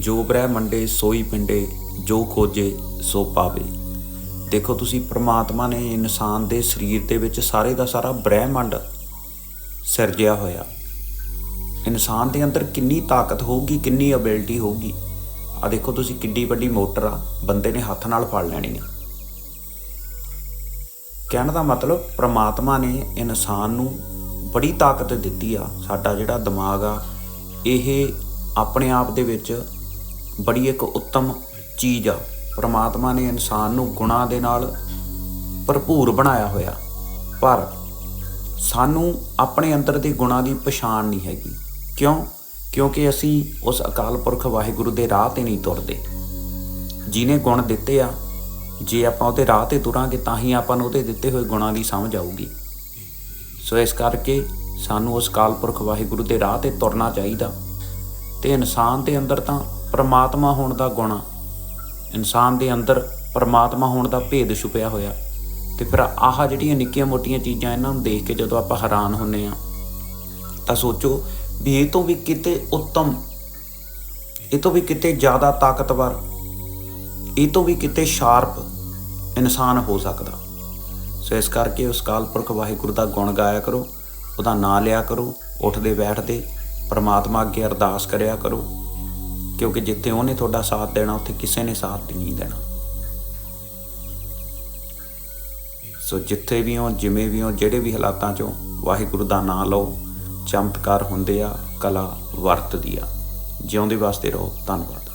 ਜੋ ਬ੍ਰਹਿ ਬ੍ਰਹਮੰਡੇ ਸੋਈ ਪਿੰਡੇ, ਜੋ ਖੋਜੇ ਸੋ ਪਾਵੇ। ਦੇਖੋ ਤੁਸੀਂ, ਪ੍ਰਮਾਤਮਾ ਨੇ ਇਨਸਾਨ ਦੇ ਸਰੀਰ ਦੇ ਵਿੱਚ ਸਾਰੇ ਦਾ ਸਾਰਾ ਬ੍ਰਹਿਮੰਡ ਸਿਰਜਿਆ ਹੋਇਆ। ਇਨਸਾਨ ਦੇ ਅੰਦਰ ਕਿੰਨੀ ਤਾਕਤ ਹੋਊਗੀ, ਕਿੰਨੀ ਅਬਿਲਿਟੀ ਹੋਊਗੀ। ਆ ਦੇਖੋ ਤੁਸੀਂ, ਕਿੱਡੀ ਵੱਡੀ ਮੋਟਰ ਆ, ਬੰਦੇ ਨੇ ਹੱਥ ਨਾਲ ਫੜ ਲੈਣੀ ਆ। ਕਹਿਣ ਦਾ ਮਤਲਬ, ਪ੍ਰਮਾਤਮਾ ਨੇ ਇਨਸਾਨ ਨੂੰ ਬੜੀ ਤਾਕਤ ਦਿੱਤੀ ਆ। ਸਾਡਾ ਜਿਹੜਾ ਦਿਮਾਗ ਆ, ਇਹ ਆਪਣੇ ਆਪ ਦੇ ਵਿੱਚ ਬੜੀ ਇੱਕ ਉੱਤਮ ਚੀਜ਼ ਆ। ਪ੍ਰਮਾਤਮਾ ਨੇ ਇਨਸਾਨ ਨੂੰ ਗੁਣਾਂ ਦੇ ਨਾਲ ਭਰਪੂਰ ਬਣਾਇਆ ਹੋਇਆ। ਪਰ ਸਾਨੂੰ ਆਪਣੇ ਅੰਦਰ ਦੇ ਗੁਣਾਂ ਦੀ ਪਛਾਣ ਨਹੀਂ ਹੈਗੀ। ਕਿਉਂ? ਕਿਉਂਕਿ ਅਸੀਂ ਉਸ ਅਕਾਲ ਪੁਰਖ ਵਾਹਿਗੁਰੂ ਦੇ ਰਾਹ ਤੇ ਨਹੀਂ ਤੁਰਦੇ। ਜਿਨੇ ਗੁਣ ਦਿੱਤੇ ਆ, ਜੇ ਆਪਾਂ ਉਹਦੇ ਰਾਹ ਤੇ ਤੁਰਾਂਗੇ ਤਾਂ ਹੀ ਆਪਾਂ ਨੂੰ ਉਹਦੇ ਦਿੱਤੇ ਹੋਏ ਗੁਣਾਂ ਦੀ ਸਮਝ ਆਊਗੀ। ਸੋ ਇਸ ਕਰਕੇ ਸਾਨੂੰ ਉਸ ਅਕਾਲ ਪੁਰਖ ਵਾਹਿਗੁਰੂ ਦੇ ਰਾਹ ਤੇ ਤੁਰਨਾ ਚਾਹੀਦਾ। ਤੇ ਇਨਸਾਨ ਦੇ ਅੰਦਰ ਤਾਂ ਪਰਮਾਤਮਾ ਹੋਣ ਦਾ ਗੁਣ ਇਨਸਾਨ ਦੇ ਅੰਦਰ ਪਰਮਾਤਮਾ ਹੋਣ ਦਾ ਭੇਦ ਛੁਪਿਆ ਹੋਇਆ। ਤੇ ਫਿਰ ਆਹ ਜਿਹੜੀਆਂ ਨਿੱਕੀਆਂ ਮੋਟੀਆਂ ਚੀਜ਼ਾਂ ਇਹਨਾਂ ਨੂੰ ਦੇਖ ਕੇ ਜਦੋਂ ਆਪਾਂ ਹੈਰਾਨ ਹੁੰਨੇ ਆ, ਤਾਂ ਸੋਚੋ ਵੀ ਇਹ ਤੋਂ ਵੀ ਕਿਤੇ ਉੱਤਮ, ਇਹ ਤੋਂ ਵੀ ਕਿਤੇ ਜ਼ਿਆਦਾ ਤਾਕਤਵਰ, ਇਹ ਤੋਂ ਵੀ ਕਿਤੇ ਸ਼ਾਰਪ ਇਨਸਾਨ ਹੋ ਸਕਦਾ। ਸੋ ਇਸ ਕਰਕੇ ਉਸ ਕਾਲ ਪੁਰਖ ਵਾਹਿਗੁਰੂ ਦਾ ਗੁਣ ਗਾਇਆ ਕਰੋ, ਉਹਦਾ ਨਾਂ ਲਿਆ ਕਰੋ, ਉੱਠਦੇ ਬੈਠਦੇ ਪਰਮਾਤਮਾ ਅੱਗੇ ਅਰਦਾਸ ਕਰਿਆ ਕਰੋ। ਕਿਉਂਕਿ ਜਿੱਥੇ ਉਹਨੇ ਤੁਹਾਡਾ ਸਾਥ ਦੇਣਾ, ਉੱਥੇ ਕਿਸੇ ਨੇ ਸਾਥ ਨਹੀਂ ਦੇਣਾ। ਸੋ ਜਿੱਥੇ ਵੀ ਹੋ, ਜਿਵੇਂ ਵੀ ਹੋ, ਜਿਹੜੇ ਵੀ ਹਾਲਾਤਾਂ 'ਚੋਂ ਵਾਹਿਗੁਰੂ ਦਾ ਨਾਮ ਲਓ, ਚਮਤਕਾਰ ਹੁੰਦੇ ਆ, ਕਲਾ ਵਰਤਦੀ ਆ। ਜਿਉਂਦੇ ਵਾਸਤੇ ਰਹੋ। ਧੰਨਵਾਦ।